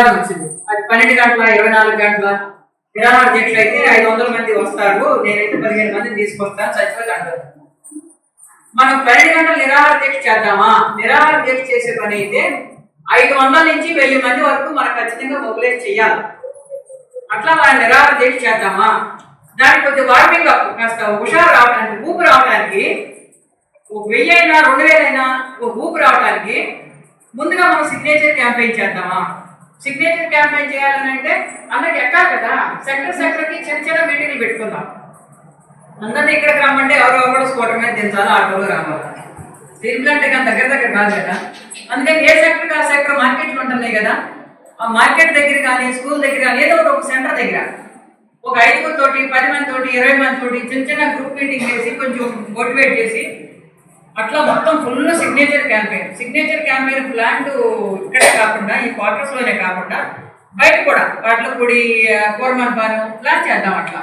అవకాశం వచ్చింది. అది పన్నెండు గంటల ఇరవై నాలుగు గంటల? నిరాహార దీక్ష అయితే ఐదు వందల మంది వస్తారు. నేనైతే పదిహేను మందిని తీసుకొస్తాను. చచ్చిపోతే అంటారు మనం పన్నెండు గంటల నిరాహార దీక్ష చేద్దామా? నిరాహార దీక్ష చేసే పని అయితే ఐదు వందల నుంచి వెయ్యి మంది వరకు మనం ఖచ్చితంగా మొబిలైజ్ చేయాలి. అట్లా మనం నిరాహార దీక్ష చేద్దామా? దానికి కొద్ది వార్మింగ్ అప్ కాస్త హుషారు రావడానికి ఊపు రావడానికి ఒక వెయ్యి అయినా రెండు వేలైనా ఒక ఊపు రావడానికి ముందుగా మనం సిగ్నేచర్ క్యాంపెయిన్ చేద్దామా? సిగ్నేచర్ క్యాంపెయిన్ చేయాలని అంటే అందరికి ఎక్కాలి కదా. సెక్టర్ సెక్టర్కి చిన్న చిన్న మీటింగ్లు పెట్టుకుందాం. అందరినీ ఇక్కడికి రమ్మంటే ఎవరో ఒకరు స్కూటర్ మీద దించాలి ఆటోలో రావాలి. స్టీల్ కానీ దగ్గర దగ్గర కాదు కదా. అందుకని ఏ సెక్టర్ ఆ సెక్టర్ మార్కెట్లు ఉంటున్నాయి కదా ఆ మార్కెట్ దగ్గర కానీ స్కూల్ దగ్గర కానీ ఏదో ఒక సెంటర్ దగ్గర. ఒక ఐదుగురు తోటి పది మంది తోటి ఇరవై మంది తోటి చిన్న చిన్న గ్రూప్ మీటింగ్ చేసి కొంచెం మోటివేట్ చేసి అట్లా మొత్తం full signature campaign signature campaign plant ఇక్కడే కాకుండా ఈ క్వార్టర్స్లోనే కాకుండా బయట కూడా వాటిలో పొడి కోరమన్ పాను ప్లాన్ చేద్దాం అట్లా.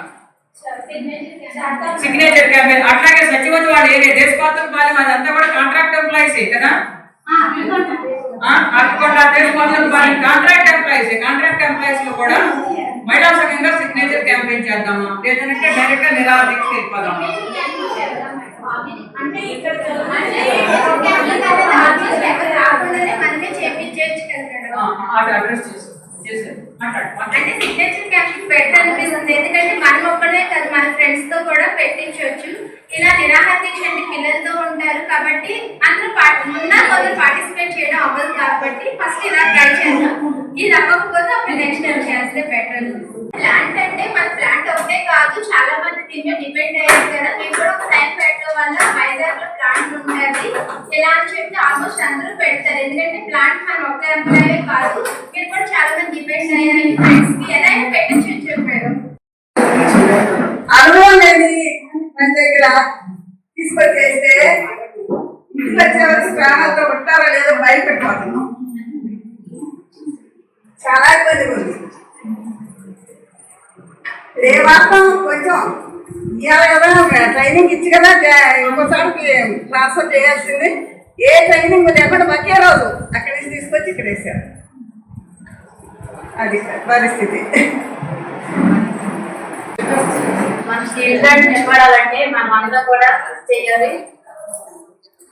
సిగ్నేచర్ క్యాంపెయిన్ అట్లాగే సచివతి వాడు ఏరియా దేశపాత్ర పాలెం అదంతా కూడా కాంట్రాక్ట్ ఎంప్లాయీస్ కదా? Deshapatra Palem contract employees contract ఎంప్లాయీస్లో కూడా మహిళా సంఘంగా సిగ్నేచర్ క్యాంపెయిన్ చేద్దామా? లేదంటే డైరెక్ట్గా నిరాహార దీక్ష వెళ్ళిపోదామా అంటే ఇక్కడ రాకుండానే మనమే చేపించేయచ్చు కదా అడ్రస్ చేసి. అంటే సిగ్నేచర్ బెటర్ అనిపిస్తుంది ఎందుకంటే మనం ఒక్కడే కాదు మన ఫ్రెండ్స్తో కూడా పెట్టించవచ్చు ఇలా నిరాహార దీక్ష పిల్లలతో ఉంటారు కాబట్టి అందరూ మొన్న కొందరు పార్టిసిపేట్ చేయడం అవ్వదు కాబట్టి ఫస్ట్ ఇలా ట్రై చేద్దాం. ఇది అవ్వకపోతే అప్పుడు నెక్స్ట్ టైం చేస్తే బెటర్ ప్లాంట్ అంటే మన ప్లాంట్ ఒకటే కాదు చాలా మంది దీని డిపెండ్ అయ్యారు కదా. మేము కూడా ఒక టైం పెట్టడం వల్ల వైజాగ్లో ప్లాంట్ ఉంటుంది. ఇలా అని చెప్పి ఆల్మోస్ట్ అందరూ పెడతారు. ఎందుకంటే ప్లాంట్ మన ఒక్క ఎంప్లాయే కాదు మీరు కూడా చాలా మంది డిపెండ్ అయ్యారు. ఫ్రెండ్స్కి ఎలా అయినా పెట్టచ్చు అని చెప్పారు. అనుభవం లేని మన దగ్గర తీసుకొచ్చేస్తే తీసుకొచ్చే వరకు ప్రాణాలతో ఉంటారో లేదో భయపెట్టుకోవాలి చాలా ఇబ్బంది ఉంది. ఏ కొంచెం ఇవాళ కదా ట్రైనింగ్ ఇచ్చి కదా జా- ఇంకోసారికి ట్రాన్స్ఫర్ చేయాల్సింది. ఏ ట్రైనింగ్ లేకుండా ఒకే రోజు అక్కడి నుంచి తీసుకొచ్చి ఇక్కడ వేసారు. అది పరిస్థితి. మన స్టేట్ నిలబడాలంటే మనం అందరం కూడా చేయాలి.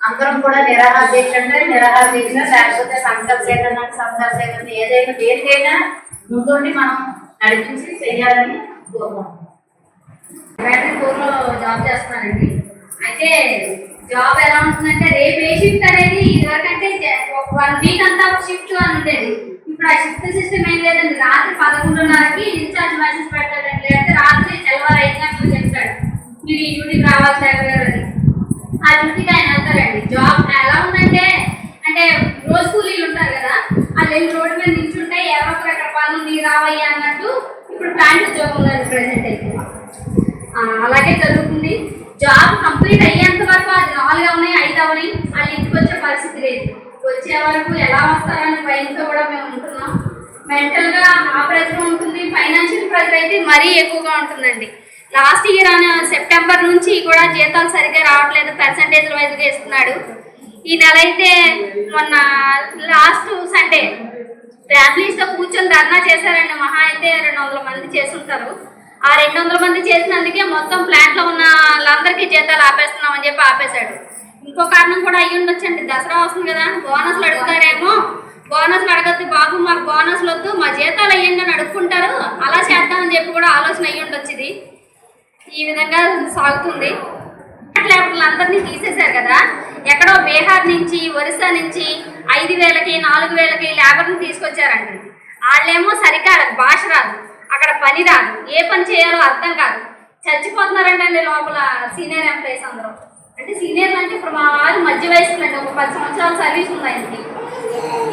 అందరం కూడా నిరాహార దీక్ష అంటే నిరాహార దీక్ష లేకపోతే సంకల్ప సేకరణ సంకల్ప సేకరణ ఏదైనా దేనికైనా ముందుండి మనం నడిపించి చేయాలని బ్యాటరీ ఫోర్ జాబ్ చేస్తున్నానండి. అయితే జాబ్ ఎలా ఉంటుందంటే రేపు ఏ షిఫ్ట్ అనేది ఇదివరకంటే వన్ వీక్ అంతా ఒక షిఫ్ట్ అని ఉండేది. ఇప్పుడు ఆ షిఫ్ట్ సిస్టమ్ ఏం లేదండి. రాత్రి పదకొండున్నరకి ఇన్ఛార్జ్ మెసేజ్ పెడతాడండి. లేకపోతే రాత్రి తెల్లవారు ఐదు గంటలకు చెప్తాడు. మీరు ఈ డ్యూటీకి రావాలి సార్ గారు అని. ఆ డ్యూటీకి ఆయన వెళ్తారండి జాబ్ ఎలా ఉందంటే అంటే రోజు కూలీలు ఉంటారు కదా వాళ్ళు వెళ్ళి రోడ్డు మీద నిల్చుంటే ఎవరో ఒకరు పనులు నీ రావయ్యా అన్నట్టు ప్లాంట్ ఉద్యోగం ప్రజెంట్ ప్రెసెంట్ అయితే. అలాగే జరుగుతుంది. జాబ్ కంప్లీట్ అయ్యేంత వరకు అది నాలుగు అవునాయి ఐదు అవునాయి వాళ్ళు ఇంటికి వచ్చే పరిస్థితి లేదు. వచ్చే వరకు ఎలా వస్తారని భయంతో కూడా మేము ఉంటున్నాం. మెంటల్గా ఆ ప్రెజర్ ఉంటుంది ఫైనాన్షియల్ ప్రెజర్ అయితే మరీ ఎక్కువగా ఉంటుందండి. లాస్ట్ ఇయర్ అని సెప్టెంబర్ నుంచి కూడా జీతాలు సరిగ్గా రావట్లేదు పర్సంటేజ్ వైజ్గా ఇస్తున్నాడు. ఈ నెల అయితే మొన్న లాస్ట్ సండే ఫ్యామిలీస్తో కూర్చొని ధర్నా చేశారండి. మహా అయితే రెండు వందల మంది చేసుంటారు. ఆ రెండు వందల మంది చేసినందుకే మొత్తం ప్లాంట్లో ఉన్న వాళ్ళందరికీ జీతాలు ఆపేస్తున్నాం అని చెప్పి ఆపేశాడు. ఇంకో కారణం కూడా అయ్యి ఉండొచ్చండి. దసరా వస్తుంది కదా బోనస్లు అడుగుతాడేమో బోనస్లు అడగద్దు బాబు మాకు బోనస్లు వద్దు మా జీతాలు అయ్యండి అని అడుక్కుంటారు. అలా చేద్దామని చెప్పి కూడా ఆలోచన అయ్యి ఉండొచ్చు ఇది. ఈ విధంగా సాగుతుంది. లేబర్లు అందరినీ తీసేశారు కదా. ఎక్కడో బీహార్ నుంచి ఒరిస్సా నుంచి ఐదు వేలకి నాలుగు వేలకి లేబర్ని తీసుకొచ్చారండి. వాళ్ళేమో సరిగ్గా భాష రాదు అక్కడ పని రాదు ఏ పని చేయాలో అర్థం కాదు. చచ్చిపోతున్నారంటండి లోపల సీనియర్ ఎంప్లాయీస్ అందరూ. అంటే సీనియర్లు అంటే ఇప్పుడు మా వారు మధ్య వయసులు అండి ఒక పది సంవత్సరాల సర్వీస్ ఉందండి.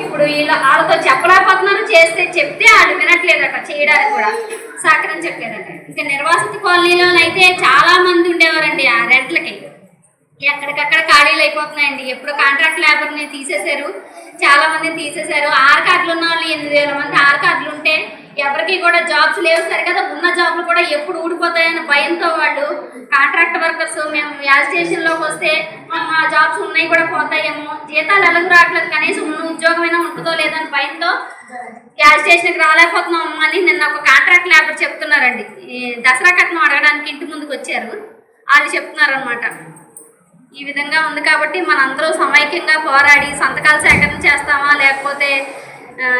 ఇప్పుడు వీళ్ళ వాళ్ళతో చెప్పలేకపోతున్నారు చేస్తే చెప్తే వాళ్ళు వినట్లేదట చేయడానికి కూడా. సహకరించట్లేదట ఇంకా నిర్వాసిత కాలనీలో అయితే చాలా మంది ఉండేవారండి ఆ రెంట్లకి. ఎక్కడికక్కడ ఖాళీలు అయిపోతున్నాయండి ఎప్పుడు కాంట్రాక్ట్ లేబర్ని తీసేశారు. చాలా మందిని తీసేశారు. ఆరు కార్డులు ఉన్న వాళ్ళు ఎనిమిది వేల మంది ఆరు కార్డులు ఉంటే ఎవరికి కూడా జాబ్స్ లేవు. సరే కదా ఉన్న జాబ్లు కూడా ఎప్పుడు ఊడిపోతాయని భయంతో వాళ్ళు కాంట్రాక్ట్ వర్కర్స్ మేము యాజిటేషన్లోకి వస్తే మా- జాబ్స్ ఉన్నాయి కూడా పోతాయేమో. జీతాలు ఎలాగో రావట్లేదు. కనీసం ఉన్న ఉద్యోగమైనా ఉంటుందో లేదని భయంతో గ్యాస్ స్టేషన్కి రాలేకపోతున్నాం అని నిన్న ఒక కాంట్రాక్ట్ లేబర్ చెప్తున్నారండి. దసరా కట్నం అడగడానికి ఇంటి ముందుకు వచ్చారు. వాళ్ళు చెప్తున్నారు అనమాట ఈ విధంగా ఉంది కాబట్టి మనందరూ సమైక్యంగా పోరాడి సంతకాలు సేకరణ చేస్తామా లేకపోతే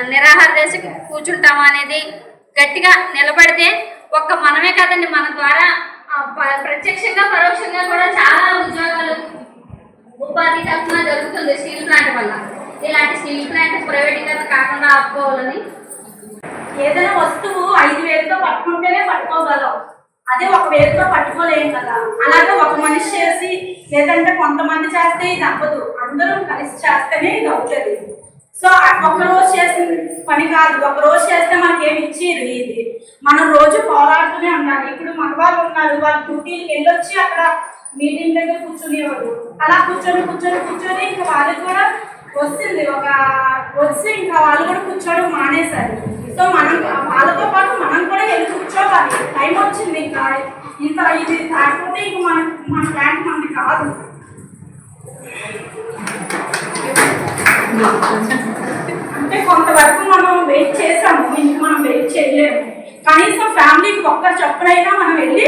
నిరాహార దేశ కూర్చుంటామా అనేది గట్టిగా నిలబడితే ఒక్క మనమే కదండి మన ద్వారా ప- ప్రత్యక్షంగా పరోక్షంగా కూడా చాలా ఉద్యోగాలు ఉపాధి కల్పన జరుగుతుంది స్టీల్ ప్లాంట్ వల్ల. ఇలాంటి స్టీల్ ప్లాంట్ ప్రైవేటీకరణ కాకుండా ఆపుకోవాలని. ఏదైనా వస్తువు ఐదు వేలతో పట్టుకుంటేనే పట్టుకోగలం. అదే ఒక వేలతో పట్టుకోలేం కదా. అలాగే ఒక మనిషి చేసి లేదంటే కొంతమంది చేస్తే ఇది అవ్వదు. అందరూ కలిసి చేస్తేనే ఇది అవుతుంది. సో ఒక రోజు చేసిన పని కాదు. ఒక రోజు చేస్తే మనకి ఏమి ఇచ్చేది ఇది? మనం రోజు పోరాడుతూనే ఉండాలి. ఇప్పుడు మగవాళ్ళు ఉన్నారు. వాళ్ళు డ్యూటీకి వెళ్ళొచ్చి అక్కడ మీటింగ్ దగ్గర కూర్చునేవాడు అలా కూర్చొని కూర్చొని కూర్చొని ఇంకా వాళ్ళకి కూడా వస్తుంది. ఒక వచ్చి ఇంకా వాళ్ళు కూడా కూర్చోడం మానేశారు. సో మనం వాళ్ళతో పాటు మనం కూడా వెళ్ళి కూర్చోవాలి. టైం వచ్చింది ఇంకా ఇంకా ఇది. కాకపోతే ఇంక మన మన ప్లాంట్ మనది కాదు. అంటే కొంతవరకు మనం వెయిట్ చేసాము. ఇంక మనం వెయిట్ చేయలేము. కనీసం ఫ్యామిలీకి ఒక్కరు చెప్పడైనా మనం వెళ్ళి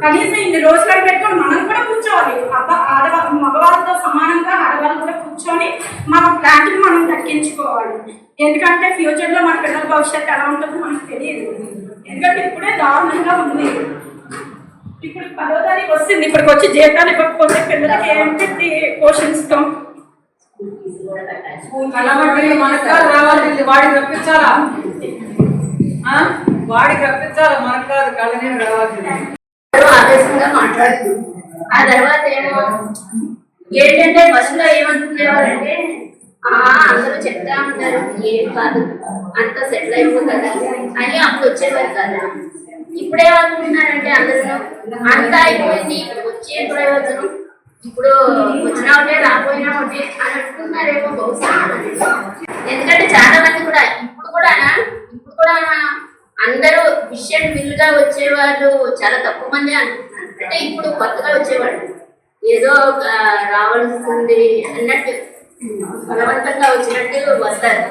కనీసం ఇన్ని రోజులు పెట్టుకొని మనం కూడా కూర్చోవాలి. అబ్బ ఆడవాళ్ళు మగవాళ్ళతో సమానంగా ఆడవాళ్ళు కూడా కూర్చొని మన ప్లాంట్ని మనం దక్కించుకోవాలి. ఎందుకంటే ఫ్యూచర్లో మన పిల్లల భవిష్యత్తు ఎలా ఉంటుందో మనకు తెలియదు. ఎందుకంటే ఇప్పుడే దారుణంగా ఉంది. ఇప్పుడు పదో తారీఖు వస్తుంది. ఇప్పటికి వచ్చి జీతాలు ఇవ్వకపోతే పిల్లలకి ఏంటి పోషిస్తాం వాడికి రప్పించాలా? వాడికి రప్పించాలా? మనకు కాదు. కళ్ళ నేను రావాల్సింది ఆవేశంగా మాట్లాడుతుంది ఆ తర్వాత ఏమో ఏంటంటే బస్సులో ఏమనుకునేవారంటే ఆ అందరూ చెప్తా ఉంటారు ఏం కాదు అంత సెటిల్ అయిపోతుంది? అని అప్పుడు వచ్చేవారు కదా. ఇప్పుడే అనుకుంటున్నారంటే అందరూ అంత అయిపోయింది వచ్చే ప్రయోజనం ఇప్పుడు వచ్చినా ఒకటే రాకపోయినా ఒకటే అని అనుకుంటున్నారేమో బహుశా. ఎందుకంటే చాలా మంది కూడా ఇప్పుడు కూడా ఇప్పుడు కూడా అందరూ విషయం విల్గా వచ్చేవాళ్ళు చాలా తక్కువ మంది అనుకుంటున్నారు. అంటే ఇప్పుడు కొత్తగా వచ్చేవాళ్ళు. ఏదో ఒక రావాల్సింది అన్నట్టు బలవంతంగా వచ్చినట్టు వస్తారు.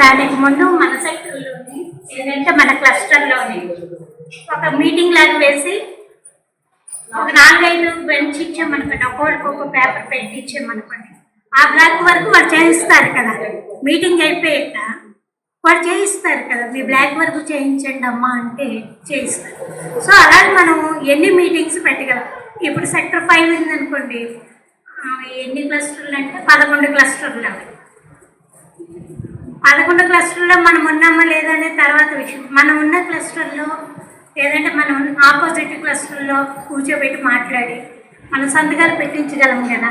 దానికి ముందు మన సెక్టర్లోని ఏంటంటే మన క్లస్టర్లోని ఒక మీటింగ్ లాగా వేసి ఒక నాలుగైదు బెంచ్ ఇచ్చామనుకోండి ఒక్కొక్కరికి ఒక పేపర్ పెట్టి ఇచ్చామనుకోండి ఆ బ్లాక్ వరకు వాళ్ళు చేస్తారు కదా. మీటింగ్ అయిపోయాక వాళ్ళు చేయిస్తారు కదా మీ బ్లాక్ వర్క్ చేయించండి అమ్మా అంటే చేయిస్తారు. సో అలాగే మనం ఎన్ని మీటింగ్స్ పెట్టగలం? ఇప్పుడు సెక్టర్ ఫైవ్ ఉందనుకోండి ఎన్ని క్లస్టర్లు అంటే పదకొండు క్లస్టర్లు అవి. పదకొండు క్లస్టర్లో మనం ఉన్నామా లేదా అనే తర్వాత విషయం. మనం ఉన్న క్లస్టర్లో లేదంటే మనం ఆపోజిట్ క్లస్టర్లో కూర్చోబెట్టి మాట్లాడి మన సంతకాలు పెట్టించగలం కదా.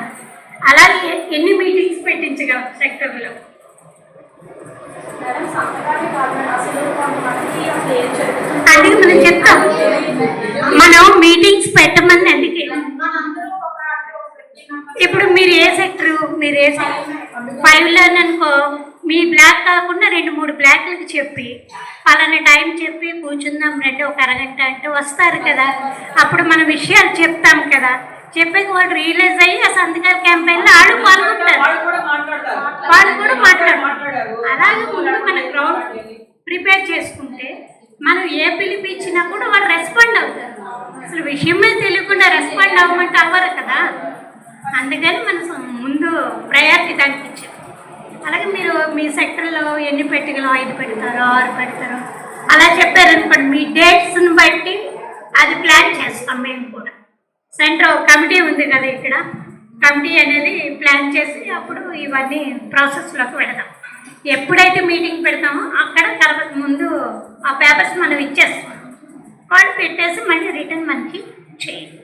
అలాగే ఎన్ని మీటింగ్స్ పెట్టించగలం సెక్టర్లో మేడం సంతకాలు కాదు మేడం, అసలు కొంతమందికి అసలు ఏం జరుగుతుందో అందుకే మనం చెప్తాం. మనం మీటింగ్స్ పెట్టమని అందుకే. ఇప్పుడు మీరు ఏ సెక్టర్? మీరు ఏ ఫైవ్ ఫైవ్లో అనుకో మీ బ్లాక్ కాకుండా రెండు మూడు బ్లాక్లకు చెప్పి అలానే టైం చెప్పి కూర్చుందాం రండి ఒక అరగంట అంటే వస్తారు కదా. అప్పుడు మన విషయాలు చెప్తాం కదా. చెప్పి వాళ్ళు రియలైజ్ అయ్యి ఆ సంతకాల క్యాంపెయిన్ ఆడు పాల్గొంటారు వాళ్ళు కూడా మాట్లాడతారు వాళ్ళు కూడా మాట్లాడతారు మాట్లాడారు అలాగే ముందు మన గ్రౌండ్ ప్రిపేర్ చేసుకుంటే మనం ఏ పిలిపించినా కూడా వాళ్ళు రెస్పాండ్ అవుతారు. అసలు విషయమే తెలియకుండా రెస్పాండ్ అవ్వమంటే అవ్వరు కదా. అందుకని మనం ముందు ప్రయారిటీ దానికి ఇచ్చాం అలాగే మీరు మీ సెక్టర్లో ఎన్ని పెట్టగలో ఐదు పెడతారో ఆరు పెడతారో? అలా చెప్పారనుకోండి మీ డేట్స్ని బట్టి అది ప్లాన్ చేస్తాం మేము కూడా. సెంటర్ కమిటీ ఉంది కదా ఇక్కడ. కమిటీ అనేది ప్లాన్ చేసి అప్పుడు ఇవన్నీ ప్రాసెస్లోకి పెడతాం ఎప్పుడైతే మీటింగ్ పెడతామో అక్కడ తర్వాత ముందు ఆ పేపర్స్ మనం ఇచ్చేస్తాం. వాళ్ళు పెట్టేసి మళ్ళీ రిటర్న్ మనకి చేయాలి.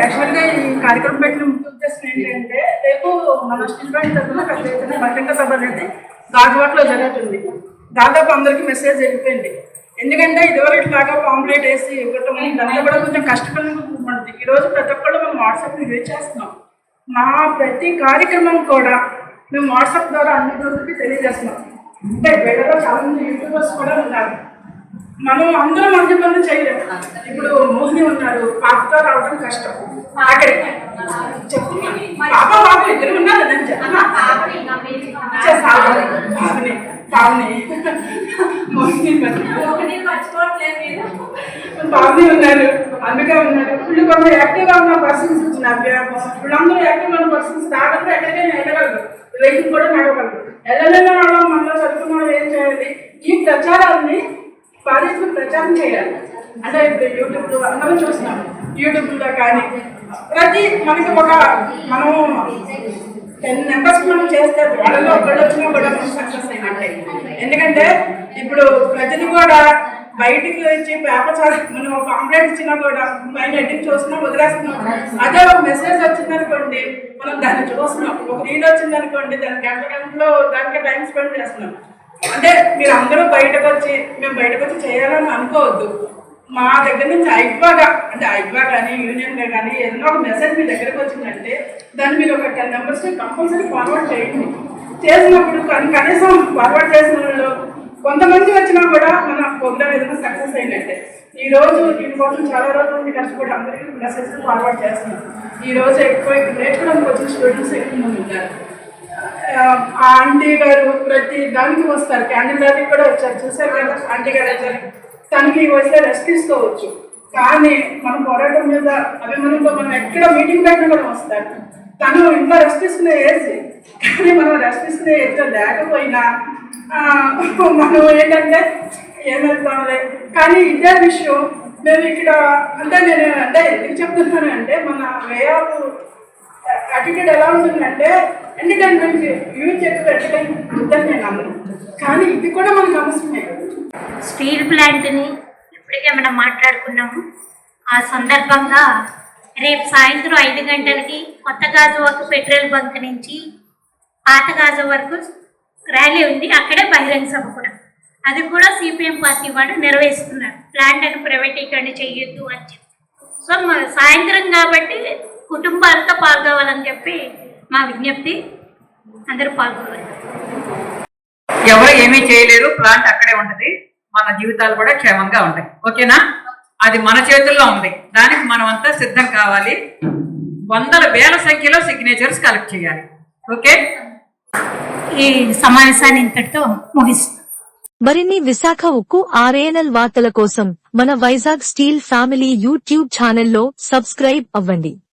యాక్చువల్గా ఈ కార్యక్రమం పెట్టిన ముఖ్య ఉద్దేశం ఏంటంటే రేపు మన స్టూడెంట్ తరఫున పెద్ద ఎత్తున బహిరంగ సభ అనేది గాజువాట్లో జరుగుతుంది. దాదాపు అందరికీ మెసేజ్ వెళ్ళిపోయింది. ఎందుకంటే ఇదివరకు లాగా పాంప్లెట్ వేసి ఇవ్వటం ఇదంతా కూడా కొంచెం కష్టపడి ఉంటుంది ఈరోజు ప్రతి ఒక్కళ్ళు మనం వాట్సాప్ని యూజ్ చేస్తున్నాం. మా ప్రతి కార్యక్రమం కూడా మేము వాట్సాప్ ద్వారా అన్ని రోజులకి తెలియజేస్తున్నాం. అంటే వేళలో చాలా మంది యూట్యూబర్స్ కూడా ఉన్నారు. మనం అందరం మంచి పనులు చేయలేము ఇప్పుడు మోహిని ఉన్నారు పాపతో రావడం కష్టం. అక్కడికి చెప్పు. పాప బాబు ఇద్దరు ఉన్నారు నేను చెప్పనా పాపని. ఉన్నారు. అందుకే ఉన్నారు. వీళ్ళు కొంచెం యాక్టివ్గా ఉన్న పర్సన్స్ ఉన్నారు. వీళ్ళందరూ యాక్టివ్గా ఉన్న పర్సన్స్ రాగలరు ఎక్కడికైనా వెళ్ళగలరు. వెహికల్ కూడా నడవగలరు వెళ్ళలేని మనలో చదువుకున్న ఏం చేయాలి? ఈ ప్రచారాన్ని పాలిస్తున్న ప్రచారం చేయాలి. అంటే ఇప్పుడు యూట్యూబ్లో అందరం చూస్తున్నాం యూట్యూబ్లో కానీ ప్రతి మనకి ఒక మనం టెన్ మెంబర్స్ మనం చేస్తే వాళ్ళలో ఒకళ్ళు వచ్చినా కూడా మనం సక్సెస్ అయినట్టే. ఎందుకంటే ఇప్పుడు ప్రజలు కూడా బయటికి వచ్చి పేపర్ చదివి మనం ఒక ఆమ్లెట్ ఇచ్చినా కూడా పైన ఎడ్డింగ్ చూస్తున్నాం వదిలేస్తున్నాం. అదే ఒక మెసేజ్ వచ్చిందనుకోండి మనం దాన్ని చూస్తున్నాం. ఒక రీల్ వచ్చిందనుకోండి దాని గంట గంటలో దానికి టైం స్పెండ్ చేస్తున్నాం. అంటే మీరు అందరూ బయటకు వచ్చి మేము బయటకు వచ్చి చేయాలని అనుకోవద్దు. మా దగ్గర నుంచి ఐక్వాగా అంటే ఐక్వా కానీ యూనియన్గా కానీ ఏదైనా ఒక మెసేజ్ మీ దగ్గరకు వచ్చిందంటే దాన్ని మీరు ఒక టెన్ మెంబర్స్కి కంపల్సరీ ఫార్వర్డ్ చేయండి. చేసినప్పుడు కనీసం ఫార్వర్డ్ చేసిన వాళ్ళు కొంతమంది వచ్చినా కూడా మన ప్రోగ్రామ్ ఏదైనా సక్సెస్ అయినట్టే ఈ రోజు దీనికోసం చాలా రోజుల నుండి కష్టపడి అందరికీ మెసేజ్ ఫార్వర్డ్ చేస్తున్నాం ఈ రోజు ఎక్కువ నేర్చుకోవడానికి వచ్చిన స్టూడెంట్స్ ఎక్కువ మంది ఉన్నారు ఆ ఆంటీ గారు ప్రతి దానికి వస్తారు. క్యాండిల్ దానికి కూడా వచ్చారు. చూసారు కదా ఆంటీ గారు వచ్చారు తనకి వస్తే రెస్ట్ తీసుకోవచ్చు. కానీ మన పోరాటం మీద అభిమానంతో మనం ఎక్కడ మీటింగ్ పెట్టడం కూడా వస్తారు. తను ఇంట్లో రెస్ట్ తీసుకునే ఏజ్ కానీ మనం రెస్ట్ తీసుకునే ఏజ్లో లేకపోయినా మనం ఏంటంటే ఏమెళ్తాంలే కానీ ఇదే విషయం మేము ఇక్కడ అంటే నేను అంటే ఎందుకు చెప్తున్నాను అంటే మన వే ఆఫ్ అటిట్యూడ్ ఎలా ఉంటుందంటే ఎంటర్టైన్మెంట్ యూజ్ ఎక్కువ ఎంటర్టైన్మెంట్ ఉందని నేను అన్నాను. కానీ ఇది కూడా మనకు అవసరమే. స్టీల్ ప్లాంట్ని ఇప్పటికే మనం మాట్లాడుకున్నాము. ఆ సందర్భంగా రేపు సాయంత్రం ఐదు గంటలకి కొత్త గాజు వరకు పెట్రోల్ బంక్ నుంచి పాత గాజు వరకు ర్యాలీ ఉంది. అక్కడే బహిరంగ సభ కూడా. అది కూడా సిపిఎం పార్టీ వాళ్ళు నిర్వహిస్తున్నారు. ప్లాంట్ని ప్రైవేటీకరణ చేయొద్దు అని చెప్పి. సో సాయంత్రం కాబట్టి కుటుంబాలతో పాల్గొవాలని చెప్పి మా విజ్ఞప్తి. అందరూ పాల్గొవాలి ఎవరు ఏమీ చేయలేరు. ప్లాంట్ అక్కడే ఉంటది. మన జీవితాలు కూడా క్షేమంగా ఉంటాయి. ఓకేనా? అది మన చేతుల్లో ఉంది. దానికి మనం అంతా సిద్ధం కావాలి. వందల వేల సంఖ్యలో సిగ్నేచర్స్ కలెక్ట్ చేయాలి. ఓకే? ఈ సమావేశాన్ని ఇంతటితో ముగిస్తున్నాం. మరిన్ని విశాఖ ఉక్కు ఆర్ఏఎన్ఎల్ వార్తల కోసం మన వైజాగ్ స్టీల్ ఫ్యామిలీ యూట్యూబ్ ఛానల్లో సబ్స్క్రైబ్ అవ్వండి.